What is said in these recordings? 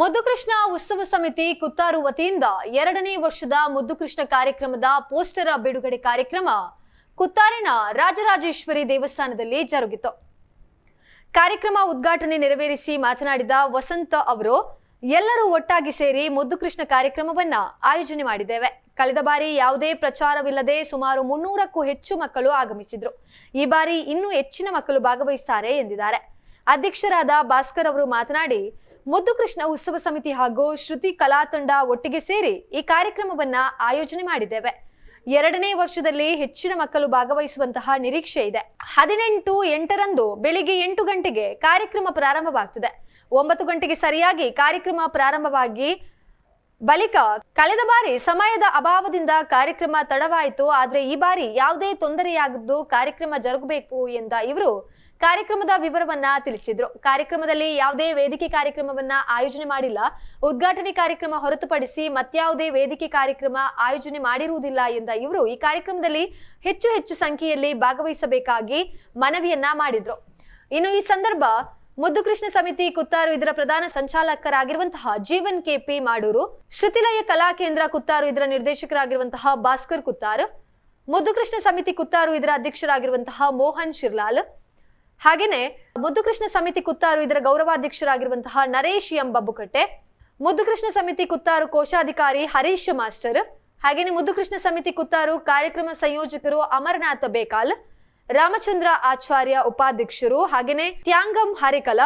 ಮುದ್ದುಕೃಷ್ಣ ಉತ್ಸವ ಸಮಿತಿ ಕುತ್ತಾರು ವತಿಯಿಂದ ಎರಡನೇ ವರ್ಷದ ಮುದ್ದುಕೃಷ್ಣ ಕಾರ್ಯಕ್ರಮದ ಪೋಸ್ಟರ್ ಬಿಡುಗಡೆ ಕಾರ್ಯಕ್ರಮ ಕುತ್ತಾರಿನ ರಾಜರಾಜೇಶ್ವರಿ ದೇವಸ್ಥಾನದಲ್ಲಿ ಜರುಗಿತು. ಕಾರ್ಯಕ್ರಮ ಉದ್ಘಾಟನೆ ನೆರವೇರಿಸಿ ಮಾತನಾಡಿದ ವಸಂತ ಅವರು, ಎಲ್ಲರೂ ಒಟ್ಟಾಗಿ ಸೇರಿ ಮುದ್ದುಕೃಷ್ಣ ಕಾರ್ಯಕ್ರಮವನ್ನ ಆಯೋಜನೆ ಮಾಡಿದ್ದೇವೆ. ಕಳೆದ ಬಾರಿ ಯಾವುದೇ ಪ್ರಚಾರವಿಲ್ಲದೆ ಸುಮಾರು ಮುನ್ನೂರಕ್ಕೂ ಹೆಚ್ಚು ಮಕ್ಕಳು ಆಗಮಿಸಿದ್ರು. ಈ ಬಾರಿ ಇನ್ನೂ ಹೆಚ್ಚಿನ ಮಕ್ಕಳು ಭಾಗವಹಿಸುತ್ತಾರೆ ಎಂದಿದ್ದಾರೆ. ಅಧ್ಯಕ್ಷರಾದ ಭಾಸ್ಕರ್ ಅವರು ಮಾತನಾಡಿ ಮುದ್ದು ಕೃಷ್ಣ ಉತ್ಸವ ಸಮಿತಿ ಹಾಗೂ ಶ್ರುತಿ ಕಲಾ ತಂಡ ಒಟ್ಟಿಗೆ ಸೇರಿ ಈ ಕಾರ್ಯಕ್ರಮವನ್ನ ಆಯೋಜನೆ ಮಾಡಿದ್ದೇವೆ. ಎರಡನೇ ವರ್ಷದಲ್ಲಿ ಹೆಚ್ಚಿನ ಮಕ್ಕಳು ಭಾಗವಹಿಸುವಂತಹ ನಿರೀಕ್ಷೆ ಇದೆ. ಹದಿನೆಂಟು ಎಂಟರಂದು ಬೆಳಿಗ್ಗೆ ಎಂಟು ಗಂಟೆಗೆ ಕಾರ್ಯಕ್ರಮ ಪ್ರಾರಂಭವಾಗ್ತದೆ. ಒಂಬತ್ತು ಗಂಟೆಗೆ ಸರಿಯಾಗಿ ಕಾರ್ಯಕ್ರಮ ಪ್ರಾರಂಭವಾಗಿ ಬಳಿಕ ಕಳೆದ ಬಾರಿ ಸಮಯದ ಅಭಾವದಿಂದ ಕಾರ್ಯಕ್ರಮ ತಡವಾಯಿತು. ಆದ್ರೆ ಈ ಬಾರಿ ಯಾವುದೇ ತೊಂದರೆಯಾಗದ್ದು ಕಾರ್ಯಕ್ರಮ ಜರುಗಬೇಕು ಎಂದ ಇವರು ಕಾರ್ಯಕ್ರಮದ ವಿವರವನ್ನ ತಿಳಿಸಿದ್ರು. ಕಾರ್ಯಕ್ರಮದಲ್ಲಿ ಯಾವುದೇ ವೇದಿಕೆ ಕಾರ್ಯಕ್ರಮವನ್ನ ಆಯೋಜನೆ ಮಾಡಿಲ್ಲ. ಉದ್ಘಾಟನೆ ಕಾರ್ಯಕ್ರಮ ಹೊರತುಪಡಿಸಿ ಮತ್ಯಾವುದೇ ವೇದಿಕೆ ಕಾರ್ಯಕ್ರಮ ಆಯೋಜನೆ ಮಾಡಿರುವುದಿಲ್ಲ ಎಂದ ಇವರು ಈ ಕಾರ್ಯಕ್ರಮದಲ್ಲಿ ಹೆಚ್ಚು ಹೆಚ್ಚು ಸಂಖ್ಯೆಯಲ್ಲಿ ಭಾಗವಹಿಸಬೇಕಾಗಿ ಮನವಿಯನ್ನ ಮಾಡಿದ್ರು. ಇನ್ನು ಈ ಸಂದರ್ಭ ಮುದ್ದು ಕೃಷ್ಣ ಸಮಿತಿ ಕುತ್ತಾರು ಇದರ ಪ್ರಧಾನ ಸಂಚಾಲಕರಾಗಿರುವಂತಹ ಜೀವನ್ ಕೆಪಿ ಮಾಡೂರು, ಶ್ರುತಿಲಯ ಕಲಾ ಕೇಂದ್ರ ಕುತ್ತಾರು ಇದರ ನಿರ್ದೇಶಕರಾಗಿರುವಂತಹ ಭಾಸ್ಕರ್ ಕುತ್ತಾರ್ ಮುದ್ದು ಕೃಷ್ಣ ಸಮಿತಿ ಕುತ್ತಾರು ಇದರ ಅಧ್ಯಕ್ಷರಾಗಿರುವಂತಹ ಮೋಹನ್ ಶಿರ್ಲಾಲ್ ಹಾಗೇನೆ ಮುದ್ದು ಕೃಷ್ಣ ಸಮಿತಿ ಕುತ್ತಾರು ಇದರ ಗೌರವಾಧ್ಯಕ್ಷರಾಗಿರುವಂತಹ ನರೇಶ್ ಎಂ ಬಬ್ಬುಕಟ್ಟೆ ಮುದ್ದು ಕೃಷ್ಣ ಸಮಿತಿ ಕುತ್ತಾರು ಕೋಶಾಧಿಕಾರಿ ಹರೀಶ್ ಮಾಸ್ಟರ್ ಹಾಗೇನೆ ಮುದ್ದು ಕೃಷ್ಣ ಸಮಿತಿ ಕುತ್ತಾರು ಕಾರ್ಯಕ್ರಮ ಸಂಯೋಜಕರು ಅಮರನಾಥ ಬೇಕಾಲ್ ರಾಮಚಂದ್ರ ಆಚಾರ್ಯ ಉಪಾಧ್ಯಕ್ಷರು ಹಾಗೇನೆ ತ್ಯಾಂಗಂ ಹರಿಕಲ,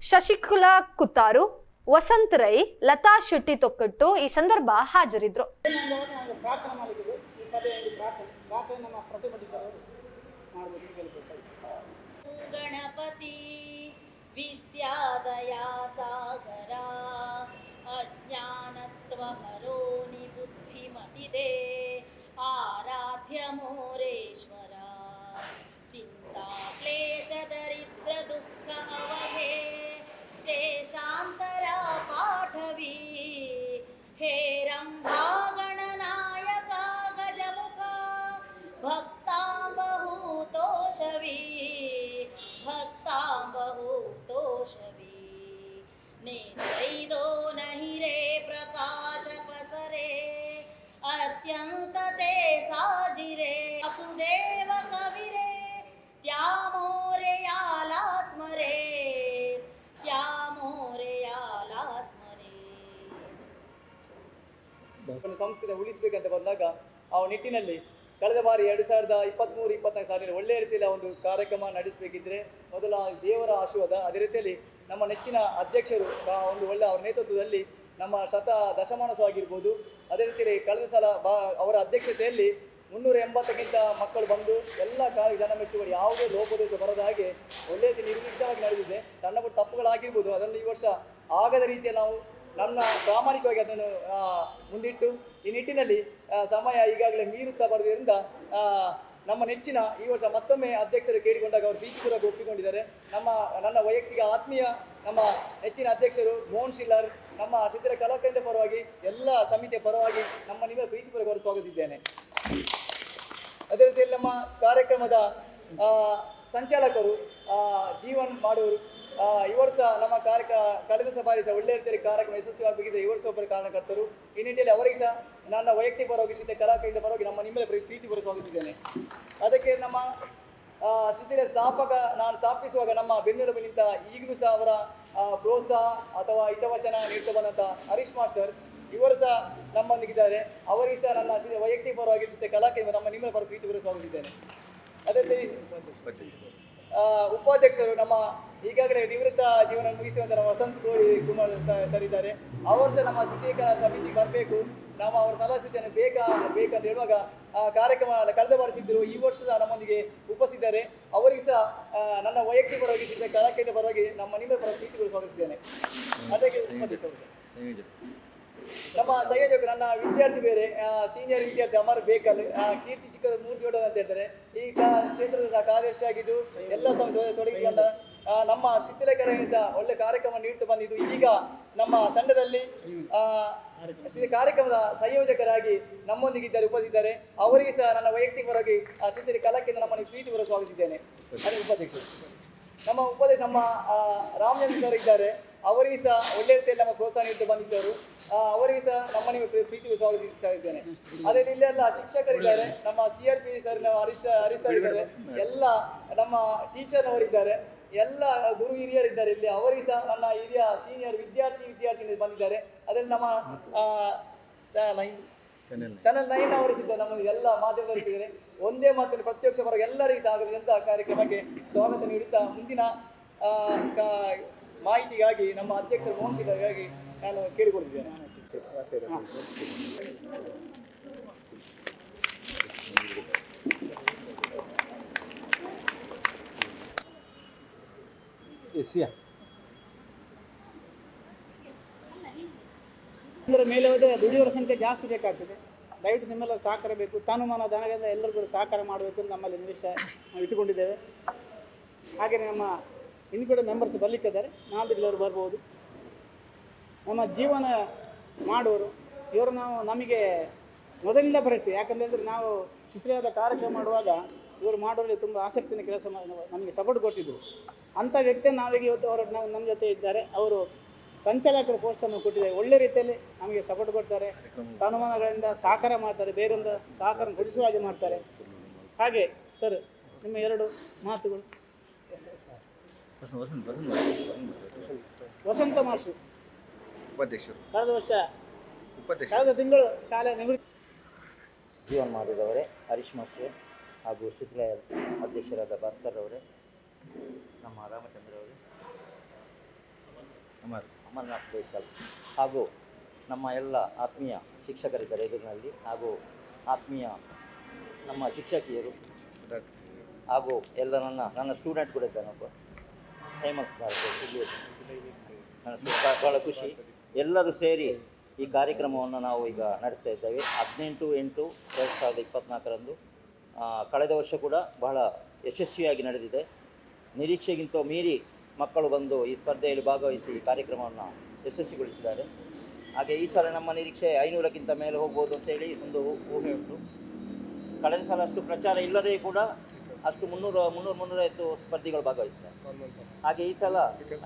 ಶಶಿಕುಲಾ ಕುತ್ತಾರು, ವಸಂತ ರೈ, ಲತಾ ಶೆಟ್ಟಿ ತೊಕ್ಕಟ್ಟು ಈ ಸಂದರ್ಭ ಹಾಜರಿದ್ರು. ಗಣಪತಿ ವಿದ್ಯಾದಯಾ ಸಾಗರ ಅಜ್ಞಾನತ್ವಹರೋ ಬುದ್ಧಿಮತಿದೆ, ಆರಾಧ್ಯ ಮೋರೇಶ್ವರ. क्लेशदरिद्रदुःख ಸಂಸ್ಕೃತಿ ಉಳಿಸಬೇಕಂತ ಬಂದಾಗ ಆ ನಿಟ್ಟಿನಲ್ಲಿ ಕಳೆದ ಬಾರಿ ಎರಡು ಸಾವಿರದ ಇಪ್ಪತ್ತ್ಮೂರು ಇಪ್ಪತ್ತೈದು ಸಾಲಿನ ಒಳ್ಳೆಯ ರೀತಿಯಲ್ಲಿ ಒಂದು ಕಾರ್ಯಕ್ರಮ ನಡೆಸಬೇಕಿದ್ರೆ ಮೊದಲ ದೇವರ ಆಶೀರ್ವಾದ. ಅದೇ ರೀತಿಯಲ್ಲಿ ನಮ್ಮ ನೆಚ್ಚಿನ ಅಧ್ಯಕ್ಷರು ಒಂದು ಒಳ್ಳೆ ಅವರ ನೇತೃತ್ವದಲ್ಲಿ ನಮ್ಮ ಶತ ದಶಮಾನಸ ಆಗಿರ್ಬೋದು. ಅದೇ ರೀತಿಯಲ್ಲಿ ಕಳೆದ ಸಲ ಬಾ, ಅವರ ಅಧ್ಯಕ್ಷತೆಯಲ್ಲಿ ಮುನ್ನೂರ ಎಂಬತ್ತಕ್ಕಿಂತ ಮಕ್ಕಳು ಬಂದು ಎಲ್ಲ ಕಾರ್ಯ ಜನ ಮೆಚ್ಚುಗಳು ಯಾವುದೇ ಲೋಪದೋಷ ಬರದ ಹಾಗೆ ಒಳ್ಳೆಯ ನಿರ್ದಿಷ್ಟವಾಗಿ ನಡೆದಿದೆ. ಸಣ್ಣ ಪುಟ್ಟ ತಪ್ಪುಗಳಾಗಿರ್ಬೋದು. ಅದನ್ನು ಈ ವರ್ಷ ಆಗದ ರೀತಿಯ ನಾವು ನನ್ನ ಪ್ರಾಮಾಣಿಕವಾಗಿ ಅದನ್ನು ಮುಂದಿಟ್ಟು, ಈ ನಿಟ್ಟಿನಲ್ಲಿ ಸಮಯ ಈಗಾಗಲೇ ಮೀರುತ್ತಾ ಬರೋದ್ರಿಂದ ನಮ್ಮ ನೆಚ್ಚಿನ ಈ ವರ್ಷ ಮತ್ತೊಮ್ಮೆ ಅಧ್ಯಕ್ಷರು ಕೇಳಿಕೊಂಡಾಗ ಅವರು ಪ್ರೀತಿಪೂರ್ವಕ ಒಪ್ಪಿಕೊಂಡಿದ್ದಾರೆ. ನಮ್ಮ, ನನ್ನ ವೈಯಕ್ತಿಕ ಆತ್ಮೀಯ, ನಮ್ಮ ನೆಚ್ಚಿನ ಅಧ್ಯಕ್ಷರು ಮೋಹನ್ ಶಿಲ್ಲರ್, ನಮ್ಮ ಸಿದ್ಧರ ಕಲಾಕೇಂದ್ರ ಪರವಾಗಿ, ಎಲ್ಲ ಸಮಿತಿಯ ಪರವಾಗಿ ನಮ್ಮ ನಿಮ್ಮ ಪ್ರೀತಿಪೂರ್ವಕ ಅವರು ಸ್ವಾಗತಿಸಿದ್ದೇನೆ. ಅದೇ ರೀತಿಯಲ್ಲಿ ನಮ್ಮ ಕಾರ್ಯಕ್ರಮದ ಸಂಚಾಲಕರು ಜೀವನ್ ಮಾಡೋರು ಈ ವರ್ಷ ನಮ್ಮ ಕಾರ್ಯಕ ಕಳೆದ ಸಭಾರಿ ಬಾರಿ ಸಹ ಒಳ್ಳೆ ರೀತಿಯಲ್ಲಿ ಕಾರ್ಯಕ್ರಮ ಯಶಸ್ವಿಯಾಗಿದ್ದ ಈ ವರ್ಷ ಒಬ್ಬರು ಕಾರಣಕರ್ತರು ಈ ನಿಟ್ಟಿನಲ್ಲಿ ಅವರಿಗೆ ಸಹ ನನ್ನ ವೈಯಕ್ತಿಕ ಪರವಾಗಿ ಸಿದ್ಧ ಕಲಾಕೇಂದ್ರ ಪರವಾಗಿ ನಮ್ಮ ನಿಮ್ಮೆಲ್ಲ ಪ್ರೀತಿ ಪ್ರೀತಿಪೂರ್ವಕ ಸ್ವಾಗತಿದ್ದೇನೆ ಅದಕ್ಕೆ ನಮ್ಮ ಶಿಸ್ತಿನ ಸ್ಥಾಪಕ ನಾನು ಸ್ಥಾಪಿಸುವಾಗ ನಮ್ಮ ಬೆನ್ನೆಲುಬು ನಿಂತ ಈಗಲೂ ಸಹ ಅವರ ಪ್ರೋತ್ಸಾಹ ಅಥವಾ ಹಿತವಚನ ನೀಡ್ತಾ ಬಂದಂಥ ಹರೀಶ್ ಮಾಸ್ಟರ್ ಇವರು ಸಹ ನಮ್ಮೊಂದಿಗಿದ್ದಾರೆ. ಅವರಿಗೆ ಸಹ ನನ್ನ ವೈಯಕ್ತಿಕ ಪರವಾಗಿ ಜೊತೆ ನಮ್ಮ ನಿಮ್ಮ ಪರ ಪ್ರೀತಿಪೂರ್ವಕ ಸ್ವಾಗತಿದ್ದೇನೆ ಅದೇ ಉಪಾಧ್ಯಕ್ಷರು ನಮ್ಮ ಈಗಾಗಲೇ ನಿವೃತ್ತ ಜೀವನ ಮುಗಿಸುವಂತ ನಮ್ಮ ವಸಂತ್ ಕೋರಿ ಕುಮಾರ್ ಸರ್ ಇದ್ದಾರೆ. ಅವರು ಸಹ ನಮ್ಮ ಚಿತ್ರೀಕರಣ ಸಮಿತಿ ಬರಬೇಕು. ನಾವು ಅವರ ಸದಸ್ಯತೆಯನ್ನು ಬೇಕಾ ಬೇಕಂತ ಹೇಳುವಾಗ ಆ ಕಾರ್ಯಕ್ರಮ ಕಳೆದ ಬಾರಿಸಿದ್ದರು ಈ ವರ್ಷ ಸಹ ನಮ್ಮೊಂದಿಗೆ ಉಪಸ್ಥಿದ್ದಾರೆ. ಅವರಿಗೆ ಸಹ ನನ್ನ ವೈಯಕ್ತಿಕ ಪರವಾಗಿ ಕಳಕೆಯ ಕಲಾಕೇಂದ್ರ ಪರವಾಗಿ ನಮ್ಮ ನಿಮ್ಮ ಪರ ಪ್ರೀತಿಗಳು ಸ್ವಾಗತಿಸಿದ್ದೇನೆ ಅದಕ್ಕೆ. ನಮ್ಮ ಸಂಯೋಜಕರು ನನ್ನ ವಿದ್ಯಾರ್ಥಿ ಬೇರೆ ಸೀನಿಯರ್ ವಿದ್ಯಾರ್ಥಿ ಅಮರ್ ಬೇಕಲ್ ಕೀರ್ತಿ ಚಿಕ್ಕ ಮೂರ್ತಿ ಅಂತ ಹೇಳ್ತಾರೆ. ಈಗ ಕ್ಷೇತ್ರದ ಸಹ ಕಾರ್ಯದರ್ಶಿ ಆಗಿದ್ದು ಎಲ್ಲ ಸಂಸ್ಥೆ ತೊಡಗಿಸಿಕೊಂಡ ನಮ್ಮ ಶಿಥಿಲಕರಣೆಯಿಂದ ಒಳ್ಳೆ ಕಾರ್ಯಕ್ರಮ ನೀಡ್ತಾ ಬಂದಿದ್ದು. ಈಗ ನಮ್ಮ ತಂಡದಲ್ಲಿ ಕಾರ್ಯಕ್ರಮದ ಸಂಯೋಜಕರಾಗಿ ನಮ್ಮೊಂದಿಗೆ ಇದ್ದಾರೆ ಉಪಸ್ಥಿತಿದ್ದಾರೆ. ಅವರಿಗೆ ಸಹ ನನ್ನ ವೈಯಕ್ತಿಕವಾಗಿ ಶಿಥಿಲ ಕಲಾಕಿಂದ ನಮ್ಮನ್ನು ಪ್ರೀತಿಪೂರ್ವಕ ಸ್ವಾಗತಿಸಿದ್ದೇನೆ. ಅದೇ ಉಪಾಧ್ಯಕ್ಷರು ನಮ್ಮ ಉಪಾಧ್ಯಕ್ಷ ನಮ್ಮ ರಾಮಚಂದ್ರ ಸರ್ ಇದ್ದಾರೆ. ಅವರಿಗೆ ಸಹ ಒಳ್ಳೆ ರೀತಿಯಲ್ಲಿ ನಮ್ಮ ಪ್ರೋತ್ಸಾಹ ನೀಡುತ್ತಾ ಬಂದಿದ್ದವರು. ಆ, ಅವರಿಗೆ ಸಹ ನಮ್ಮ ನೀವು ಪ್ರೀತಿ ಸ್ವಾಗತಿಸ್ತಾ ಇದ್ದೇನೆ. ಅದೇ ಇಲ್ಲಿ ಎಲ್ಲ ಶಿಕ್ಷಕರಿದ್ದಾರೆ. ನಮ್ಮ C R P sir Harish Harish sir ಇದ್ದಾರೆ. ಎಲ್ಲ ನಮ್ಮ ಟೀಚರ್ ಅವರಿದ್ದಾರೆ. ಎಲ್ಲ ಗುರು ಹಿರಿಯರಿದ್ದಾರೆ ಇಲ್ಲಿ. ಅವರಿಗೆ ಸಹ ನನ್ನ ಹಿರಿಯ ಸೀನಿಯರ್ ವಿದ್ಯಾರ್ಥಿ ವಿದ್ಯಾರ್ಥಿನಿ ಬಂದಿದ್ದಾರೆ. ಅದರಲ್ಲಿ ನಮ್ಮ ಚಾನಲ್ ನೈನ್ ಅವರು ಸಿದ್ಧ. ನಮ್ಮ ಎಲ್ಲ ಮಾಧ್ಯಮದವರು ಸಿಗರೆ ಒಂದೇ ಮಾತಿನ ಪ್ರತ್ಯಕ್ಷ ಪರವಾಗಿ ಎಲ್ಲರಿಗೂ ಸಹ ಆಗದಂತಹ ಕಾರ್ಯಕ್ರಮಕ್ಕೆ ಸ್ವಾಗತ ನೀಡುತ್ತಾ ಮುಂದಿನ ಮಾಹಿತಿಗಾಗಿ ನಮ್ಮ ಅಧ್ಯಕ್ಷರು ಮೋಹನ್ ನಾನು ಕೇಳಿಕೊಂಡಿದ್ದೇನೆ. ಎಸಿಯಾ ಇದರ ಮೇಲೆ ಹೋದರೆ ದುಡಿಯೋರ ಸಂಖ್ಯೆ ಜಾಸ್ತಿ ಬೇಕಾಗ್ತದೆ. ದಯವಿಟ್ಟು ನಿಮ್ಮೆಲ್ಲರ ಸಹಕಾರ ಬೇಕು. ತಾನುಮಾನ ಧನದಿಂದ ಎಲ್ಲರೂ ಕೂಡ ಸಹಕಾರ ಮಾಡಬೇಕು ಅಂತ ನಮ್ಮಲ್ಲಿ ನಿಮಿಷ ನಾವು ಇಟ್ಟುಕೊಂಡಿದ್ದೇವೆ. ಹಾಗೆಯೇ ನಮ್ಮ ಇನ್ನು ಕೂಡ ಮೆಂಬರ್ಸ್ ಬರಲಿಕ್ಕಿದ್ದಾರೆ. ಇಲ್ಲವರು ಬರ್ಬೋದು. ನಮ್ಮ ಜೀವನ ಮಾಡುವರು ಇವರು ನಾವು ನಮಗೆ ಮೊದಲಿಂದ ಪರಿಚಯ. ಯಾಕಂತ ಹೇಳಿದ್ರೆ ನಾವು ಚಿತ್ರದ ಕಾರ್ಯಕ್ರಮ ಮಾಡುವಾಗ ಇವರು ಮಾಡೋರಲ್ಲಿ ತುಂಬ ಆಸಕ್ತಿನ ಕೆಲಸ ನಮಗೆ ಸಪೋರ್ಟ್ ಕೊಟ್ಟಿದ್ದರು ಅಂಥ ವ್ಯಕ್ತಿ ನಾವೀಗ ಇವತ್ತು ಅವರು ನಾವು ನಮ್ಮ ಜೊತೆ ಇದ್ದಾರೆ. ಅವರು ಸಂಚಾಲಕರ ಪೋಸ್ಟನ್ನು ಕೊಟ್ಟಿದ್ದಾರೆ. ಒಳ್ಳೆ ರೀತಿಯಲ್ಲಿ ನಮಗೆ ಸಪೋರ್ಟ್ ಕೊಡ್ತಾರೆ. ಅನುಮಾನಗಳಿಂದ ಸಹಕಾರ ಮಾಡ್ತಾರೆ. ಬೇರೊಂದು ಸಹಕಾರ ಕೊಡಿಸುವ ಹಾಗೆ ಮಾಡ್ತಾರೆ. ಹಾಗೆ ಸರ್ ನಿಮ್ಮ ಎರಡು ಮಾತುಗಳು. ವಸಂತ ಮಾಸ್ಟರ್. ಉಪಾಧ್ಯಕ್ಷರು. ಕಳೆದ ವರ್ಷ ಉಪಾಧ್ಯಕ್ಷ ಕಳೆದ ತಿಂಗಳು ಶಾಲೆ ನಿವೃತ್ತಿ ಜೀವನ ಮಾಡಿದವರೇ ಹರೀಶ್ ಮಾಸ್ಟ್ರೆ ಹಾಗೂ ಶಿಥಿಲ ಅಧ್ಯಕ್ಷರಾದ ಭಾಸ್ಕರ್ ಅವರೇ ನಮ್ಮ ರಾಮಚಂದ್ರ ಅವರೇ ಅಮರ್. ಅಮರನಾಥ್ ಬೈಕಲ್ ಹಾಗೂ ನಮ್ಮ ಎಲ್ಲ ಆತ್ಮೀಯ ಶಿಕ್ಷಕರಿದ್ದಾರೆ ಎದುರಿನಲ್ಲಿ ಹಾಗೂ ಆತ್ಮೀಯ ನಮ್ಮ ಶಿಕ್ಷಕಿಯರು ಹಾಗೂ ಎಲ್ಲ ನನ್ನ ನನ್ನ ಸ್ಟೂಡೆಂಟ್ ಕೂಡ ಇದ್ದಾನೊಬ್ಬ ಹೇಮಂತ್ ಭಾರತ ಇಲ್ಲಿ. ನನ್ನ ಭಾಳ ಖುಷಿ. ಎಲ್ಲರೂ ಸೇರಿ ಈ ಕಾರ್ಯಕ್ರಮವನ್ನು ನಾವು ಈಗ ನಡೆಸ್ತಾ ಇದ್ದೇವೆ. ಹದಿನೆಂಟು ಎಂಟು ಎರಡು ಸಾವಿರದ ಇಪ್ಪತ್ತ್ನಾಲ್ಕರಂದು ಕಳೆದ ವರ್ಷ ಕೂಡ ಬಹಳ ಯಶಸ್ವಿಯಾಗಿ ನಡೆದಿದೆ. ನಿರೀಕ್ಷೆಗಿಂತ ಮೀರಿ ಮಕ್ಕಳು ಬಂದು ಈ ಸ್ಪರ್ಧೆಯಲ್ಲಿ ಭಾಗವಹಿಸಿ ಈ ಕಾರ್ಯಕ್ರಮವನ್ನು ಯಶಸ್ವಿಗೊಳಿಸಿದ್ದಾರೆ. ಹಾಗೆ ಈ ಸಲ ನಮ್ಮ ನಿರೀಕ್ಷೆ ಐನೂರಕ್ಕಿಂತ ಮೇಲೆ ಹೋಗ್ಬೋದು ಅಂತೇಳಿ ಒಂದು ಊಹೆ ಉಂಟು. ಕಳೆದ ಸಲ ಅಷ್ಟು ಪ್ರಚಾರ ಇಲ್ಲದೇ ಕೂಡ ಅಷ್ಟು ಮುನ್ನೂರು ಮುನ್ನೂರು, ಮುನ್ನೂರೈವತ್ತು ಸ್ಪರ್ಧಿಗಳು ಭಾಗವಹಿಸ್ತಾರೆ ಹಾಗೆ ಈ ಸಲ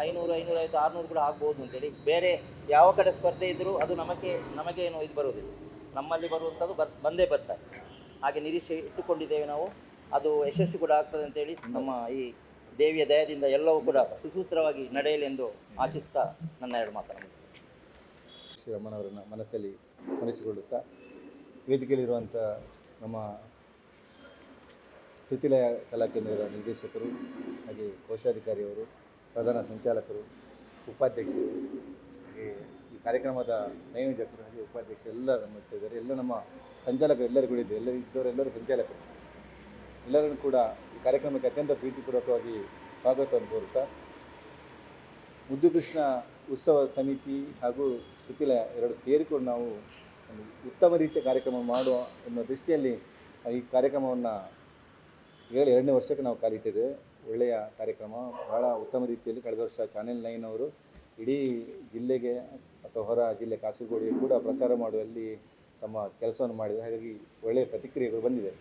ಐನೂರು, ಐನೂರೈವತ್ತು, ಆರುನೂರು ಕೂಡ ಆಗ್ಬೋದು ಅಂತೇಳಿ ಬೇರೆ ಯಾವ ಕಡೆ ಸ್ಪರ್ಧೆ ಇದ್ದರೂ ಅದು ನಮಗೆ ನಮಗೇನು ಇದು ಬರುವುದಿಲ್ಲ. ನಮ್ಮಲ್ಲಿ ಬರುವಂಥದ್ದು ಬರ್, ಬಂದೇ ಬರ್ತಾರೆ. ಹಾಗೆ ನಿರೀಕ್ಷೆ ಇಟ್ಟುಕೊಂಡಿದ್ದೇವೆ ನಾವು. ಅದು ಯಶಸ್ವಿ ಕೂಡ ಆಗ್ತದೆ ಅಂತೇಳಿ ನಮ್ಮ ಈ ದೇವಿಯ ದಯದಿಂದ ಎಲ್ಲವೂ ಕೂಡ ಸುಸೂತ್ರವಾಗಿ ನಡೆಯಲಿ ಎಂದು ಆಶಿಸ್ತಾ ನನ್ನ ಎರಡು ಮಾತನ್ನು ಶ್ರೀ ಶ್ರೀರಮ್ಮನವರನ್ನು ಮನಸ್ಸಲ್ಲಿ ಸ್ಮರಿಸಿಕೊಳ್ಳುತ್ತಾ ವೇದಿಕೆಯಲ್ಲಿರುವಂಥ ನಮ್ಮ ಸುತಿಲಯ ಕಲಾ ಕೇಂದ್ರದ ನಿರ್ದೇಶಕರು ಹಾಗೆ ಕೋಶಾಧಿಕಾರಿಯವರು, ಪ್ರಧಾನ ಸಂಚಾಲಕರು, ಉಪಾಧ್ಯಕ್ಷರು, ಹಾಗೆ ಈ ಕಾರ್ಯಕ್ರಮದ ಸಂಯೋಜಕರು, ಹಾಗೆ ಉಪಾಧ್ಯಕ್ಷರು ಎಲ್ಲ ನಮ್ಮ ಇದ್ದಾರೆ. ಎಲ್ಲ ನಮ್ಮ ಸಂಚಾಲಕರು ಎಲ್ಲರೂ ಕೂಡ ಇದ್ದಾರೆ. ಎಲ್ಲರೂ ಇದ್ದವರೆಲ್ಲರೂ ಸಂಚಾಲಕರು. ಎಲ್ಲರನ್ನು ಕೂಡ ಈ ಕಾರ್ಯಕ್ರಮಕ್ಕೆ ಅತ್ಯಂತ ಪ್ರೀತಿಪೂರ್ವಕವಾಗಿ ಸ್ವಾಗತವನ್ನು ಕೋರುತ್ತಾ, ಮುದ್ದು ಕೃಷ್ಣ ಉತ್ಸವ ಸಮಿತಿ ಹಾಗೂ ಶ್ರುತಿಲಯ ಎರಡು ಸೇರಿಕೊಂಡು ನಾವು ಉತ್ತಮ ರೀತಿಯ ಕಾರ್ಯಕ್ರಮ ಮಾಡುವ ಎನ್ನುವ ದೃಷ್ಟಿಯಲ್ಲಿ ಈ ಕಾರ್ಯಕ್ರಮವನ್ನು ಏಳು ಎರಡನೇ ವರ್ಷಕ್ಕೆ ನಾವು ಕಾಲಿಟ್ಟಿದ್ದೇವೆ ಒಳ್ಳೆಯ ಕಾರ್ಯಕ್ರಮ. ಬಹಳ ಉತ್ತಮ ರೀತಿಯಲ್ಲಿ ಕಳೆದ ವರ್ಷ ಚಾನೆಲ್ ನೈನ್ ಅವರು ಇಡೀ ಜಿಲ್ಲೆಗೆ ಅಥವಾ ಹೊರ ಜಿಲ್ಲೆ ಕಾಸರಗೋಡಿಗೆ ಕೂಡ ಪ್ರಸಾರ ಮಾಡುವಲ್ಲಿ ತಮ್ಮ ಕೆಲಸವನ್ನು ಮಾಡಿದೆ ಹಾಗಾಗಿ ಒಳ್ಳೆಯ ಪ್ರತಿಕ್ರಿಯೆಗಳು ಬಂದಿದೆ.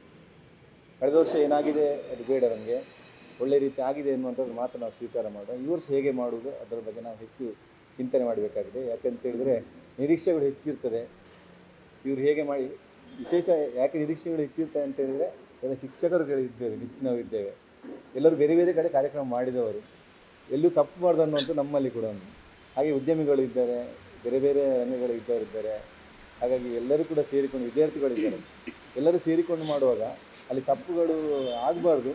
ಕಳೆದ ವರ್ಷ ಏನಾಗಿದೆ ಅದು ಬೇಡ ನಮಗೆ. ಒಳ್ಳೆಯ ರೀತಿ ಆಗಿದೆ ಎನ್ನುವಂಥದ್ದು ಮಾತ್ರ ನಾವು ಸ್ವೀಕಾರ ಮಾಡೋಣ ಈ ವರ್ಷ ಹೇಗೆ ಮಾಡುವುದು ಅದರ ಬಗ್ಗೆ ನಾವು ಹೆಚ್ಚು ಚಿಂತನೆ ಮಾಡಬೇಕಾಗಿದೆ. ಯಾಕಂತ ಹೇಳಿದರೆ ನಿರೀಕ್ಷೆಗಳು ಹೆಚ್ಚಿರ್ತದೆ. ಇವರು ಹೇಗೆ ಮಾಡಿ, ವಿಶೇಷ ಯಾಕೆ ನಿರೀಕ್ಷೆಗಳು ಹೆಚ್ಚಿರ್ತವೆ ಅಂತ ಹೇಳಿದರೆ ಎಲ್ಲ ಶಿಕ್ಷಕರುಗಳು ಇದ್ದೇವೆ ಹೆಚ್ಚಿನವರು ಇದ್ದೇವೆ ಎಲ್ಲರೂ ಬೇರೆ ಬೇರೆ ಕಡೆ ಕಾರ್ಯಕ್ರಮ ಮಾಡಿದವರು, ಎಲ್ಲೂ ತಪ್ಪು ಮಾಡ್ದು ಅನ್ನುವಂಥ ನಮ್ಮಲ್ಲಿ ಕೂಡ ಒಂದು. ಹಾಗೆ ಉದ್ಯಮಿಗಳು ಇದ್ದಾರೆ, ಬೇರೆ ಬೇರೆ ರಂಗಗಳು ಇದ್ದವರಿದ್ದಾರೆ ಹಾಗಾಗಿ ಎಲ್ಲರೂ ಕೂಡ ಸೇರಿಕೊಂಡು ವಿದ್ಯಾರ್ಥಿಗಳಿದ್ದಾರೆ ಎಲ್ಲರೂ ಸೇರಿಕೊಂಡು ಮಾಡುವಾಗ ಅಲ್ಲಿ ತಪ್ಪುಗಳು ಆಗಬಾರ್ದು.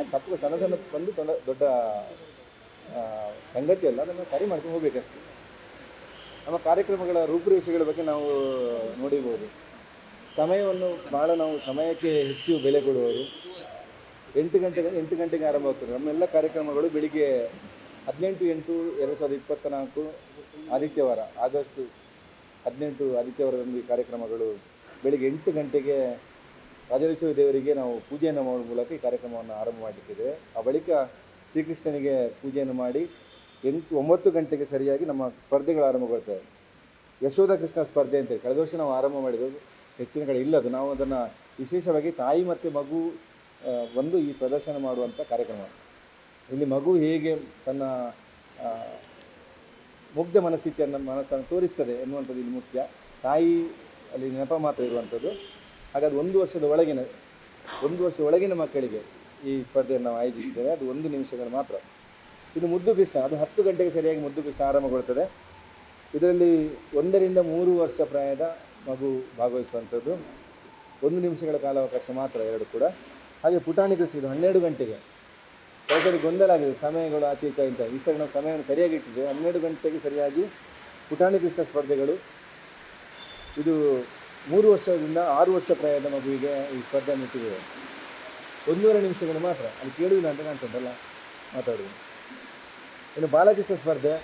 ಆ ತಪ್ಪುಗಳು ಸಣ್ಣ ಸಣ್ಣ ಬಂದು ತೊಂದ, ದೊಡ್ಡ ಸಂಗತಿ ಅಲ್ಲ, ಅದನ್ನು ಸರಿ ಮಾಡ್ಕೊಂಡು ಹೋಗ್ಬೇಕಷ್ಟೇ. ನಮ್ಮ ಕಾರ್ಯಕ್ರಮಗಳ ರೂಪುರೇಷೆಗಳ ಬಗ್ಗೆ ನಾವು ನೋಡಿರ್ಬೋದು. ಸಮಯವನ್ನು ಭಾಳ ನಾವು ಸಮಯಕ್ಕೆ ಹೆಚ್ಚು ಬೆಲೆ ಕೊಡುವವರು. ಎಂಟು ಗಂಟೆಗೆ ಎಂಟು ಗಂಟೆಗೆ ಆರಂಭ ಆಗ್ತದೆ. ನಮ್ಮೆಲ್ಲ ಕಾರ್ಯಕ್ರಮಗಳು ಬೆಳಿಗ್ಗೆ ಹದಿನೆಂಟು, ಎಂಟು, ಎರಡು ಸಾವಿರದ ಇಪ್ಪತ್ತ ನಾಲ್ಕು ಆದಿತ್ಯವಾರ, ಆಗಸ್ಟ್ ಹದಿನೆಂಟು ಆದಿತ್ಯವಾರದಂದು ಈ ಕಾರ್ಯಕ್ರಮಗಳು ಬೆಳಿಗ್ಗೆ ಎಂಟು ಗಂಟೆಗೆ ರಾಜರೇಶ್ವರಿ ದೇವರಿಗೆ ನಾವು ಪೂಜೆಯನ್ನು ಮಾಡುವ ಮೂಲಕ ಈ ಕಾರ್ಯಕ್ರಮವನ್ನು ಆರಂಭ ಮಾಡಲಿಕ್ಕಿದ್ದೇವೆ ಆ ಬಳಿಕ ಶ್ರೀಕೃಷ್ಣನಿಗೆ ಪೂಜೆಯನ್ನು ಮಾಡಿ ಎಂಟು, ಒಂಬತ್ತು ಗಂಟೆಗೆ ಸರಿಯಾಗಿ ನಮ್ಮ ಸ್ಪರ್ಧೆಗಳು ಆರಂಭಗೊಳ್ತವೆ. ಯಶೋಧ ಕೃಷ್ಣ ಸ್ಪರ್ಧೆ ಅಂತೇಳಿ. ಕಳೆದ ವರ್ಷ ನಾವು ಆರಂಭ ಮಾಡಿದ್ದು ಹೆಚ್ಚಿನ ಕಡೆ ಇಲ್ಲದು ನಾವು ಅದನ್ನು ವಿಶೇಷವಾಗಿ ತಾಯಿ ಮತ್ತು ಮಗು ಬಂದು ಈ ಪ್ರದರ್ಶನ ಮಾಡುವಂಥ ಕಾರ್ಯಕ್ರಮ. ಇಲ್ಲಿ ಮಗು ಹೇಗೆ ತನ್ನ ಮುಗ್ಧ ಮನಸ್ಥಿತಿಯನ್ನು, ಮನಸ್ಸನ್ನು ತೋರಿಸ್ತದೆ ಎನ್ನುವಂಥದ್ದು ಇಲ್ಲಿ ಮುಖ್ಯ. ತಾಯಿ ಅಲ್ಲಿ ನೆಪ ಮಾತ್ರ ಇರುವಂಥದ್ದು. ಹಾಗಾದ್ರೆ ಒಂದು ವರ್ಷದ ಒಳಗಿನ, ಒಂದು ವರ್ಷ ಒಳಗಿನ ಮಕ್ಕಳಿಗೆ ಈ ಸ್ಪರ್ಧೆಯನ್ನು ನಾವು ಆಯೋಜಿಸಿದ್ದೇವೆ. ಅದು ಒಂದು ನಿಮಿಷಗಳು ಮಾತ್ರ. ಇದು ಮುದ್ದು ಕೃಷ್ಣ. ಅದು ಹತ್ತು ಗಂಟೆಗೆ ಸರಿಯಾಗಿ ಮುದ್ದು ಕೃಷ್ಣ ಆರಂಭಗೊಳ್ತದೆ. ಇದರಲ್ಲಿ ಒಂದರಿಂದ ಮೂರು ವರ್ಷ ಪ್ರಾಯದ ಮಗು ಭಾಗವಹಿಸುವಂಥದ್ದು. ಒಂದು ನಿಮಿಷಗಳ ಕಾಲಾವಕಾಶ ಮಾತ್ರ, ಎರಡು ಕೂಡ. ಹಾಗೆ ಪುಟಾಣಿ ಕೃಷಿ ಹನ್ನೆರಡು ಗಂಟೆಗೆ. ಕೆಲಸದಲ್ಲಿ ಗೊಂದಲ ಆಗಿದೆ. ಸಮಯಗಳು ಆಚೆ ಈಚೆ ಅಂತ ಈ ಸರಿ ನಾವು ಸಮಯವನ್ನು ಸರಿಯಾಗಿ ಇಟ್ಟಿದ್ದೇವೆ ಹನ್ನೆರಡು ಗಂಟೆಗೆ ಸರಿಯಾಗಿ ಪುಟಾಣಿ ಕೃಷ್ಣ ಸ್ಪರ್ಧೆಗಳು. ಇದು ಮೂರು ವರ್ಷದಿಂದ ಆರು ವರ್ಷ ಪ್ರಾಯದ ಮಗುವಿಗೆ ಈ ಸ್ಪರ್ಧೆ ಇಟ್ಟಿದ್ದೇವೆ ಒಂದೂವರೆ ನಿಮಿಷಗಳು ಮಾತ್ರ. ಅಲ್ಲಿ ಕೇಳುವುದಿಲ್ಲ ಅಂತ ಕಾಣ್ತದಲ್ಲ? ಮಾತಾಡುವುದು. ಇನ್ನು ಬಾಲಕೃಷ್ಣ ಸ್ಪರ್ಧೆ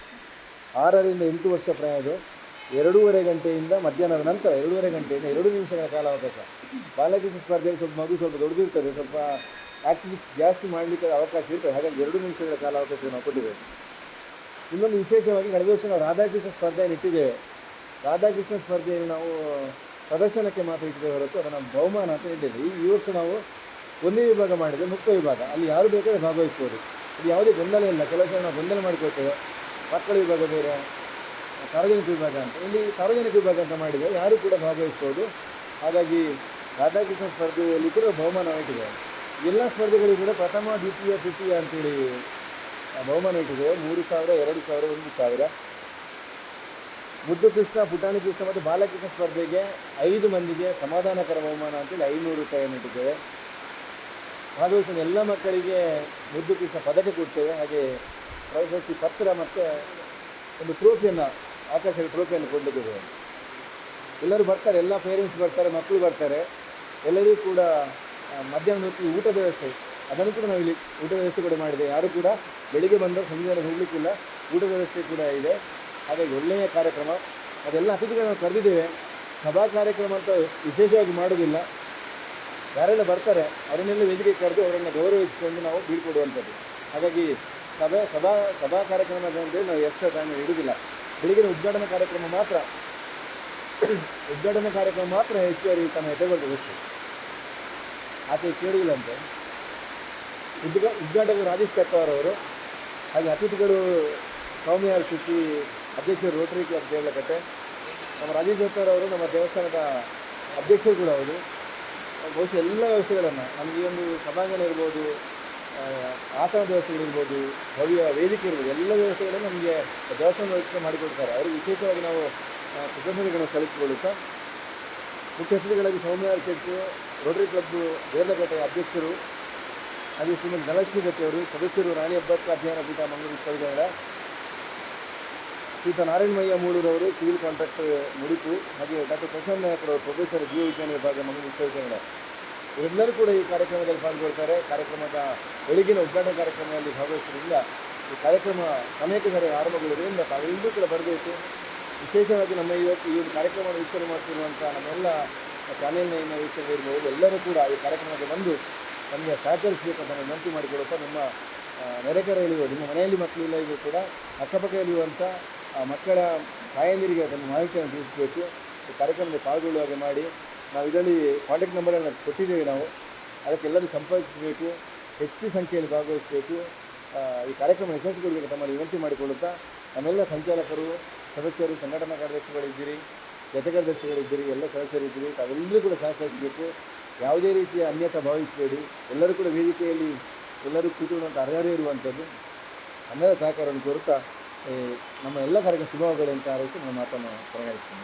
ಆರರಿಂದ ಎಂಟು ವರ್ಷ ಪ್ರಾಯದ ಎರಡೂವರೆ ಗಂಟೆಯಿಂದ ಮಧ್ಯಾಹ್ನದ ನಂತರ, ಎರಡೂವರೆ ಗಂಟೆಯಿಂದ ಎರಡು ನಿಮಿಷಗಳ ಕಾಲಾವಕಾಶ. ಬಾಲಕೃಷ್ಣ ಸ್ಪರ್ಧೆಯಲ್ಲಿ ಸ್ವಲ್ಪ ಮಗು ಸ್ವಲ್ಪ ದೊಡ್ಡದಿರ್ತದೆ, ಸ್ವಲ್ಪ ಆಕ್ಟಿವಿಸ್ ಜಾಸ್ತಿ ಮಾಡಲಿಕ್ಕೆ ಅವಕಾಶ ಇರ್ತದೆ, ಹಾಗಾಗಿ ಎರಡು ನಿಮಿಷಗಳ ಕಾಲಾವಕಾಶ ನಾವು ಕೊಟ್ಟಿದ್ದೇವೆ. ಇನ್ನೊಂದು ವಿಶೇಷವಾಗಿ ಕಳೆದ ವರ್ಷ ನಾವು ರಾಧಾಕೃಷ್ಣ ಸ್ಪರ್ಧೆಯನ್ನು ಇಟ್ಟಿದ್ದೇವೆ. ರಾಧಾಕೃಷ್ಣ ಸ್ಪರ್ಧೆಯಲ್ಲಿ ನಾವು ಪ್ರದರ್ಶನಕ್ಕೆ ಮಾತ್ರ ಇಟ್ಟಿದ್ದೇವೆ ಹೊರತು ಅದನ್ನು ಬಹುಮಾನ ಅಂತ ಹೇಳಿದ್ದೇವೆ ಈ ಈ ವರ್ಷ ನಾವು ಒಂದೇ ವಿಭಾಗ ಮಾಡಿದರೆ ಮುಕ್ತ ವಿಭಾಗ. ಅಲ್ಲಿ ಯಾರು ಬೇಕಾದರೆ ಭಾಗವಹಿಸ್ಬೋದು. ಇದು ಯಾವುದೇ ಗೊಂದಲ ಇಲ್ಲ. ಕೆಲಸ ನಾವು ಗೊಂದಲ ಮಾಡಿಕೊಳ್ತೇವೆ. ಮಕ್ಕಳ ವಿಭಾಗ ಬೇರೆ ಸಾರ್ವಜನಿಕ ವಿಭಾಗ ಅಂತ. ಇಲ್ಲಿ ಸಾರ್ವಜನಿಕ ವಿಭಾಗ ಅಂತ ಮಾಡಿದರೆ ಯಾರು ಕೂಡ ಭಾಗವಹಿಸ್ಬೋದು. ಹಾಗಾಗಿ ರಾಧಾಕೃಷ್ಣ ಸ್ಪರ್ಧೆಯಲ್ಲಿ ಕೂಡ ಬಹುಮಾನ ಇಟ್ಟಿದೆ. ಎಲ್ಲ ಸ್ಪರ್ಧೆಗಳಿಗೂ ಕೂಡ ಪ್ರಥಮ, ದ್ವಿತೀಯ, ತೃತೀಯ ಅಂತೇಳಿ ಬಹುಮಾನ ಇಟ್ಟಿದೆ. ಮೂರು ಸಾವಿರ, ಎರಡು ಸಾವಿರ, ಒಂದು ಸಾವಿರ. ಮುದ್ದು ಕೃಷ್ಣ ಪುಟಾಣಿ ಕೃಷ್ಣ ಮತ್ತು ಬಾಲಕೃಷ್ಣ ಸ್ಪರ್ಧೆಗೆ ಐದು ಮಂದಿಗೆ ಸಮಾಧಾನಕರ ಬಹುಮಾನ ಅಂತೇಳಿ ಐನೂರು ರೂಪಾಯಿಯನ್ನು ಇಟ್ಟಿದ್ದೇವೆ. ಭಾಗವಹಿಸಿದ ಎಲ್ಲ ಮಕ್ಕಳಿಗೆ ಮುದ್ದು ಕೃಷ್ಣ ಪದಕ ಕೊಡ್ತೇವೆ. ಹಾಗೆ ಪ್ರಶಸ್ತಿ ಪತ್ರ ಮತ್ತು ಒಂದು ಟ್ರೋಫಿಯನ್ನು ಆಕರ್ಷಕ ಟ್ರೋಫಿಯನ್ನು ಕೊಡಲಿದ್ದೇವೆ ಎಲ್ಲರೂ ಬರ್ತಾರೆ, ಎಲ್ಲ ಪೇರೆಂಟ್ಸ್ ಬರ್ತಾರೆ ಮಕ್ಕಳು ಬರ್ತಾರೆ. ಎಲ್ಲರಿಗೂ ಕೂಡ ಮಧ್ಯಾಹ್ನ ಹೊತ್ತಿಗೆ ಊಟದ ವ್ಯವಸ್ಥೆ ಅದನ್ನು ಕೂಡ ನಾವು ಇಲ್ಲಿ ಊಟದ ವ್ಯವಸ್ಥೆ ಕೂಡ ಮಾಡಿದೆ ಯಾರು ಕೂಡ ಬೆಳಿಗ್ಗೆ ಬಂದು ಸಂಜೆ ಹೋಗಲಿಕ್ಕಿಲ್ಲ. ಊಟದ ವ್ಯವಸ್ಥೆ ಕೂಡ ಇದೆ. ಹಾಗಾಗಿ ಒಳ್ಳೆಯ ಕಾರ್ಯಕ್ರಮ. ಅದೆಲ್ಲ ಅತಿಥಿಗಳನ್ನು ಕರೆದಿದ್ದೇವೆ. ಸಭಾ ಕಾರ್ಯಕ್ರಮ ಅಂತ ವಿಶೇಷವಾಗಿ ಮಾಡೋದಿಲ್ಲ ಯಾರೆಲ್ಲ ಬರ್ತಾರೆ, ಅವರನ್ನೆಲ್ಲ ವೇದಿಕೆ ಕರೆದು ಅವರನ್ನು ಗೌರವಿಸಿಕೊಂಡು ನಾವು ಬೀಳ್ಕೊಡುವಂಥದ್ದು. ಹಾಗಾಗಿ ಸಭೆ, ಸಭಾ ಸಭಾ ಕಾರ್ಯಕ್ರಮ ಅಂದರೆ ನಾವು ಎಕ್ಸ್ಟ್ರಾ ಟೈಮ್ ಇಡುವುದಿಲ್ಲ. ಬೆಳಿಗ್ಗಿನ ಉದ್ಘಾಟನಾ ಕಾರ್ಯಕ್ರಮ ಮಾತ್ರ. ಉದ್ಘಾಟನಾ ಕಾರ್ಯಕ್ರಮ ಮಾತ್ರ ಹೆಚ್ಚುವರಿ ಸಮಯ ತಗೊಳ್ತದೆ ಅಷ್ಟೇ. ಆಕೆ ಕೇಳುವುದಿಲ್ಲ ಅಂತೆ. ಉದ್ಘಾ, ಉದ್ಘಾಟಕರು ರಾಜೇಶ್ ಅವರು ಹಾಗೆ ಅತಿಥಿಗಳು ಸೌಮ್ಯಾರ್ ಶೆಟ್ಟಿ, ಅಧ್ಯಕ್ಷರು ರೋಟರಿ ಕ್ಲಬ್ ದೇವಲಕಟ್ಟೆ ನಮ್ಮ ರಾಜೇಶ್ ಶೆಟ್ಟರವರು ನಮ್ಮ ದೇವಸ್ಥಾನದ ಅಧ್ಯಕ್ಷರು ಕೂಡ ಹೌದು ಬಹುಶಃ ಎಲ್ಲ ವ್ಯವಸ್ಥೆಗಳನ್ನು, ನಮಗೆ ಒಂದು ಸಭಾಂಗಣ ಇರ್ಬೋದು ಆ, ದೇವಸ್ಥಾನಗಳಿರ್ಬೋದು ಭವ್ಯ ವೇದಿಕೆ ಇರ್ಬೋದು ಎಲ್ಲ ವ್ಯವಸ್ಥೆಗಳನ್ನು ನಮಗೆ ದೇವಸ್ಥಾನ ವ್ಯವಸ್ಥೆ ಮಾಡಿಕೊಡ್ತಾರೆ. ಅವರು ವಿಶೇಷವಾಗಿ ನಾವು ಕೃತಜ್ಞತೆಗಳನ್ನು ಸಲ್ಲಿಸಿಕೊಳ್ಳುತ್ತಾ ಮುಖ್ಯ ಅತಿಥಿಗಳಾಗಿ Soumya R Shetty Rotary Club ದೇವಲಕಟ್ಟೆಯ ಅಧ್ಯಕ್ಷರು ಹಾಗೆ ಶ್ರೀಮತಿ ಧನಲಕ್ಷ್ಮಿ ಗಟ್ಟಿಯವರು ಸದಸ್ಯರು ರಾಣಿ ಹಬ್ಬಕ್ಕ ಅಧ್ಯಯನ ಪೀಠ ಮಂಗಳೂರು ವಿಶ್ವವಿದ್ಯಾಲಯ ಶ್ರೀತ ನಾರಾಯಣಮಯ್ಯ ಮೂಳೂರವರು ಸಿವಿಲ್ ಕಾಂಟ್ರಾಕ್ಟರ್ ಮುಡಿಪು ಹಾಗೆ ಡಾಕ್ಟರ್ ಪ್ರಶಾಂತ್ ನಾಯಕರವರು ಪ್ರೊಫೆಸರ್ ಜೀವ ವಿಜ್ಞಾನ ವಿಭಾಗ ಮಂಗಳೂರು ವಿಶ್ವವಿದ್ಯಾಲಯ. ಇವರೆಲ್ಲರೂ ಕೂಡ ಈ ಕಾರ್ಯಕ್ರಮದಲ್ಲಿ ಪಾಲ್ಗೊಳ್ತಾರೆ. ಕಾರ್ಯಕ್ರಮದ ಬೆಳಗಿನ ಉದ್ಘಾಟನಾ ಕಾರ್ಯಕ್ರಮದಲ್ಲಿ ಭಾಗವಹಿಸುವುದರಿಂದ ಈ ಕಾರ್ಯಕ್ರಮ ಸಮಯಕ್ಕೆ ಆರಂಭಗೊಳ್ಳುವುದರಿಂದ ತಾವೆಲ್ಲರೂ ಕೂಡ ಬರಬೇಕು. ವಿಶೇಷವಾಗಿ ನಮ್ಮ ಇವತ್ತು ಈ ಒಂದು ಕಾರ್ಯಕ್ರಮವನ್ನು ವೀಕ್ಷಣೆ ಮಾಡ್ತಿರುವಂಥ ನಮ್ಮೆಲ್ಲ ಚಾನೆಲ್ನ ವೀಕ್ಷಕರಿರ್ಬೋದು ಎಲ್ಲರೂ ಕೂಡ ಈ ಕಾರ್ಯಕ್ರಮಕ್ಕೆ ಬಂದು ನಮಗೆ ಸಹಕರಿಸಬೇಕಂತ ನಾನು ವಿನಂತಿ ಮಾಡಿಕೊಡುತ್ತಾ ನಮ್ಮ ನೆರೆಕರ ನೆರೆಕರೆಯಲ್ಲಿರುವ ನಿಮ್ಮ ಮನೆಯಲ್ಲಿ ಮಕ್ಕಳಿಲ್ಲ ಇದು ಕೂಡ ಅಕ್ಕಪಕ್ಕದಲ್ಲಿರುವಂಥ ಮಕ್ಕಳ ತಾಯಂದಿರಿಗೆ ಅದನ್ನು ಮಾಹಿತಿಯನ್ನು ತಿಳಿಸಬೇಕು. ಈ ಕಾರ್ಯಕ್ರಮದಲ್ಲಿ ಪಾಲ್ಗೊಳ್ಳುವ ಹಾಗೆ ಮಾಡಿ ನಾವು ಇದರಲ್ಲಿ ಕಾಂಟ್ಯಾಕ್ಟ್ ನಂಬರನ್ನು ಕೊಟ್ಟಿದ್ದೇವೆ ನಾವು. ಅದಕ್ಕೆಲ್ಲರೂ ಸಂಪರ್ಕಿಸಬೇಕು, ಹೆಚ್ಚು ಸಂಖ್ಯೆಯಲ್ಲಿ ಭಾಗವಹಿಸಬೇಕು. ಈ ಕಾರ್ಯಕ್ರಮ ಯಶಸ್ವಿಗೊಳಿಸಬೇಕು ತಮ್ಮಲ್ಲಿ ವಿನಂತಿ ಮಾಡಿಕೊಳ್ಳುತ್ತಾ, ನಮ್ಮೆಲ್ಲ ಸಂಚಾಲಕರು, ಸದಸ್ಯರು, ಸಂಘಟನಾ ಕಾರ್ಯದರ್ಶಿಗಳಿದ್ದೀರಿ ಜೊತೆಗಾರದರ್ಶಿಗಳಿದ್ದೀರಿ ಎಲ್ಲ ಸದಸ್ಯರು ಇದ್ದೀರಿ, ತಾವೆಲ್ಲರೂ ಕೂಡ ಸಹಕರಿಸಬೇಕು. ಯಾವುದೇ ರೀತಿಯ ಅನ್ಯತ ಭಾವಿಸಬೇಡಿ. ಎಲ್ಲರೂ ಕೂಡ ವೇದಿಕೆಯಲ್ಲಿ ಎಲ್ಲರೂ ಕೂತ್ಕೊಳ್ಳುವಂಥ ಅರ್ಹರೇ ಇರುವಂಥದ್ದು. ನಮ್ಮೆಲ್ಲ ಸಹಕಾರವನ್ನು ಕೋರುತ್ತಾ ನಮ್ಮ ಎಲ್ಲ ಕಾರ್ಯಕ್ರಮ ಶುಭವಾಗಲಿ ಅಂತ ಆರೋಪಿಸಿ ನನ್ನ ಮಾತನ್ನು ಕೊನೆಗಾಣಿಸ್ತೀನಿ